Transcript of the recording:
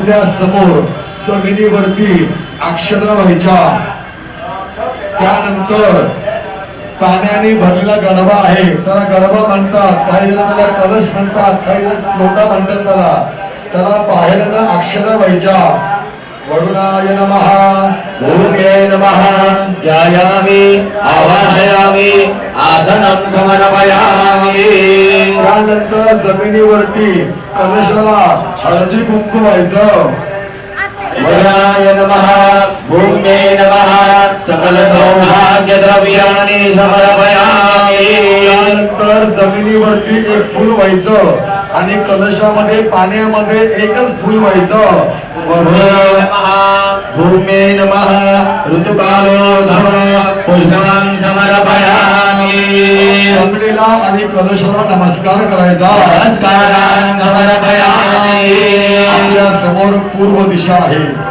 आपल्यासमोर जमिनीवरती अक्षरा व्हायच्या. त्यानंतर पाण्याने भरलेला गडबा आहे. त्याला गडबा म्हणतात. काही जणांना कलश म्हणतात. काही जण लोटा म्हणतात त्याला. त्याला बाहेरनं अक्षर व्हायच्या. वरुणाय नमहा भूम्ये नमहा ध्यायामि आवाहयामि आसनं समर्पयामि. त्यानंतर जमिनीवरती कलशाला हळदी कुंकू व्हायचं. वरुणाय नमः भूम्ये नमः सकल सौभाग्य समर्पयामि। त्यानंतर जमिनीवरती एक फुल व्हायचं आणि कलशामध्ये पाण्यामध्ये एकच फुल व्हायचं. वरुणाय नमः भूम्ये नमः ऋतुकालो धम पुष्पान् आणि कलशाला नमस्कार करायचा. आपल्यासमोर पूर्व दिशा आहे.